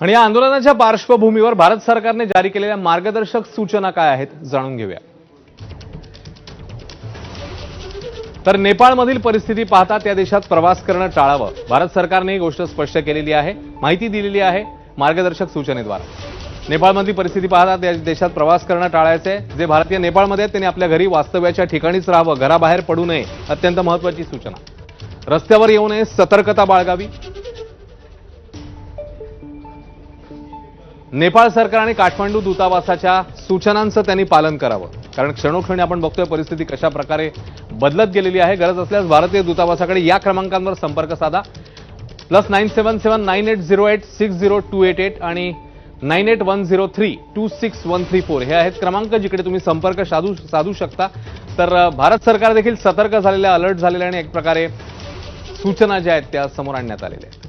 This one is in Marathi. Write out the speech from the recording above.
आणि या आंदोलनाच्या पार्श्वभूमीवर भारत सरकारने जारी केलेल्या मार्गदर्शक सूचना काय आहेत जाणून घेऊया. तर नेपाळमधील परिस्थिती पाहता त्या देशात प्रवास करणं टाळावं. भारत सरकारने ही गोष्ट स्पष्ट केलेली आहे माहिती दिलेली आहे मार्गदर्शक सूचनेद्वारा. नेपाळमधली परिस्थिती पाहता त्या देशात प्रवास करणं टाळायचं जे भारतीय नेपाळमध्ये आहेत त्यांनी आपल्या घरी वास्तव्याच्या ठिकाणीच राहावं घराबाहेर पडू नये अत्यंत महत्वाची सूचना. रस्त्यावर येऊ नये सतर्कता बाळगावी. नेपाळ सरकार आणि काठमांडू दूतावासाच्या सूचनांचं त्यांनी पालन करावं. कारण क्षणोक्षणी आपण बघतोय परिस्थिती कशा प्रकारे बदलत गेलेली आहे. गरज असल्यास भारतीय दूतावासाकडे या क्रमांकांवर संपर्क साधा. Plus nine seven seven nine eight zero eight six zero two eight eight आणि nine eight one zero three two six one three four हे आहेत क्रमांक जिकडे तुम्ही संपर्क साधू साधू शकता. तर भारत सरकार देखील सतर्क झालेलं अलर्ट झालेलं आणि एक प्रकारे सूचना ज्या आहेत त्या समोर आणण्यात आलेल्या आहेत.